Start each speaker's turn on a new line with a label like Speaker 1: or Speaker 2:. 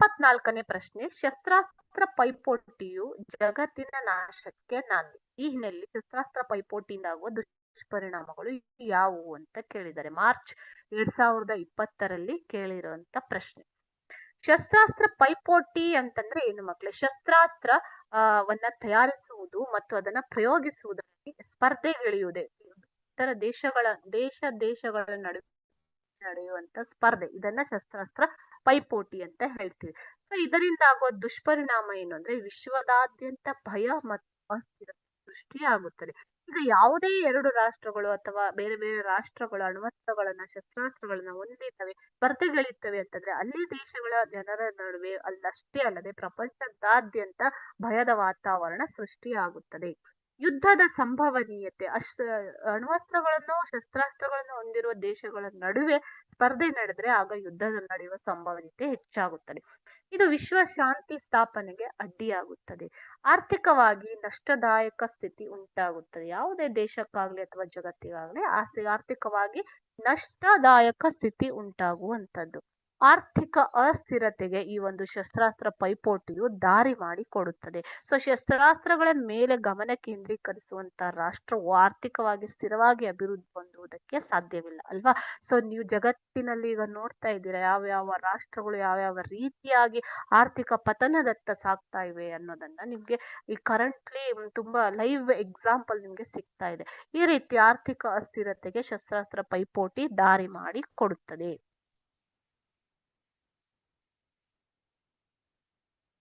Speaker 1: ಇಪ್ಪತ್ನಾಲ್ಕನೇ ಪ್ರಶ್ನೆ, ಶಸ್ತ್ರಾಸ್ತ್ರ ಪೈಪೋಟಿಯು ಜಗತ್ತಿನ ನಾಶಕ್ಕೆ ನಾಂದಿ. ಈ ಹಿನ್ನೆಲೆಯಲ್ಲಿ ಶಸ್ತ್ರಾಸ್ತ್ರ ಪೈಪೋಟಿಯಿಂದಾಗುವ ದುಷ್ಪರಿಣಾಮಗಳು ಯಾವುವು ಅಂತ ಕೇಳಿದ್ದಾರೆ. ಮಾರ್ಚ್ ಎರಡ್ ಸಾವಿರದ ಇಪ್ಪತ್ತರಲ್ಲಿ ಕೇಳಿರುವಂತ ಪ್ರಶ್ನೆ. ಶಸ್ತ್ರಾಸ್ತ್ರ ಪೈಪೋಟಿ ಅಂತಂದ್ರೆ ಏನು ಮಕ್ಕಳೇ ಶಸ್ತ್ರಾಸ್ತ್ರ ವನ್ನ ತಯಾರಿಸುವುದು ಮತ್ತು ಅದನ್ನ ಪ್ರಯೋಗಿಸುವುದರಲ್ಲಿ ಸ್ಪರ್ಧೆಗಿಳಿಯುವುದೇ ಇತರ ದೇಶಗಳ, ದೇಶ ದೇಶಗಳ ನಡುವೆ ನಡೆಯುವಂತ ಸ್ಪರ್ಧೆ. ಇದನ್ನ ಶಸ್ತ್ರಾಸ್ತ್ರ ಪೈಪೋಟಿ ಅಂತ ಹೇಳ್ತೀವಿ. ಸೊ ಇದರಿಂದ ಆಗುವ ದುಷ್ಪರಿಣಾಮ ಏನು ಅಂದ್ರೆ, ವಿಶ್ವದಾದ್ಯಂತ ಭಯ ಮತ್ತು ಸೃಷ್ಟಿ ಸೃಷ್ಟಿಯಾಗುತ್ತದೆ ಈಗ ಯಾವುದೇ ಎರಡು ರಾಷ್ಟ್ರಗಳು ಅಥವಾ ಬೇರೆ ಬೇರೆ ರಾಷ್ಟ್ರಗಳ ಅಣ್ವಸ್ತ್ರಗಳನ್ನ ಶಸ್ತ್ರಾಸ್ತ್ರಗಳನ್ನ ಹೊಂದಿರ್ತವೆ ಸ್ಪರ್ಧೆಗಳಿರ್ತವೆ ಅಂತಂದ್ರೆ, ಅಲ್ಲಿ ದೇಶಗಳ ಜನರ ನಡುವೆ ಅಲ್ಲಷ್ಟೇ ಅಲ್ಲದೆ ಪ್ರಪಂಚದಾದ್ಯಂತ ಭಯದ ವಾತಾವರಣ ಸೃಷ್ಟಿಯಾಗುತ್ತದೆ. ಯುದ್ಧದ ಸಂಭವನೀಯತೆ. ಅಷ್ಟ, ಅಣ್ವಸ್ತ್ರಗಳನ್ನು, ಶಸ್ತ್ರಾಸ್ತ್ರಗಳನ್ನು ಹೊಂದಿರುವ ದೇಶಗಳ ನಡುವೆ ಸ್ಪರ್ಧೆ ನಡೆದ್ರೆ ಆಗ ಯುದ್ಧ ನಡೆಯುವ ಸಂಭವನೀಯತೆ ಹೆಚ್ಚಾಗುತ್ತದೆ. ಇದು ವಿಶ್ವ ಶಾಂತಿ ಸ್ಥಾಪನೆಗೆ ಅಡ್ಡಿಯಾಗುತ್ತದೆ. ಆರ್ಥಿಕವಾಗಿ ನಷ್ಟದಾಯಕ ಸ್ಥಿತಿ ಉಂಟಾಗುತ್ತದೆ. ಯಾವುದೇ ದೇಶಕ್ಕಾಗ್ಲಿ ಅಥವಾ ಜಗತ್ತಿಗಾಗ್ಲಿ ಆರ್ಥಿಕವಾಗಿ ನಷ್ಟದಾಯಕ ಸ್ಥಿತಿ ಉಂಟಾಗುವಂಥದ್ದು. ಆರ್ಥಿಕ ಅಸ್ಥಿರತೆಗೆ ಈ ಒಂದು ಶಸ್ತ್ರಾಸ್ತ್ರ ಪೈಪೋಟಿಯು ದಾರಿ ಮಾಡಿ ಕೊಡುತ್ತದೆ. ಸೊ ಶಸ್ತ್ರಾಸ್ತ್ರಗಳ ಮೇಲೆ ಗಮನ ಕೇಂದ್ರೀಕರಿಸುವಂತ ರಾಷ್ಟ್ರವು ಆರ್ಥಿಕವಾಗಿ ಸ್ಥಿರವಾಗಿ ಅಭಿವೃದ್ಧಿ ಹೊಂದುವುದಕ್ಕೆ ಸಾಧ್ಯವಿಲ್ಲ ಅಲ್ವಾ? ಸೊ ನೀವು ಜಗತ್ತಿನಲ್ಲಿ ಈಗ ನೋಡ್ತಾ ಇದ್ದೀರಾ ಯಾವ ಯಾವ ರಾಷ್ಟ್ರಗಳು ಯಾವ ಯಾವ ರೀತಿಯಾಗಿ ಆರ್ಥಿಕ ಪತನದತ್ತ ಸಾಗ್ತಾ ಇವೆ ಅನ್ನೋದನ್ನ ನಿಮ್ಗೆ ಈ ಕರೆಂಟ್ಲಿ ತುಂಬಾ ಲೈವ್ ಎಕ್ಸಾಂಪಲ್ ನಿಮ್ಗೆ ಸಿಗ್ತಾ ಇದೆ. ಈ ರೀತಿ ಆರ್ಥಿಕ ಅಸ್ಥಿರತೆಗೆ ಶಸ್ತ್ರಾಸ್ತ್ರ ಪೈಪೋಟಿ ದಾರಿ ಮಾಡಿ ಕೊಡುತ್ತದೆ.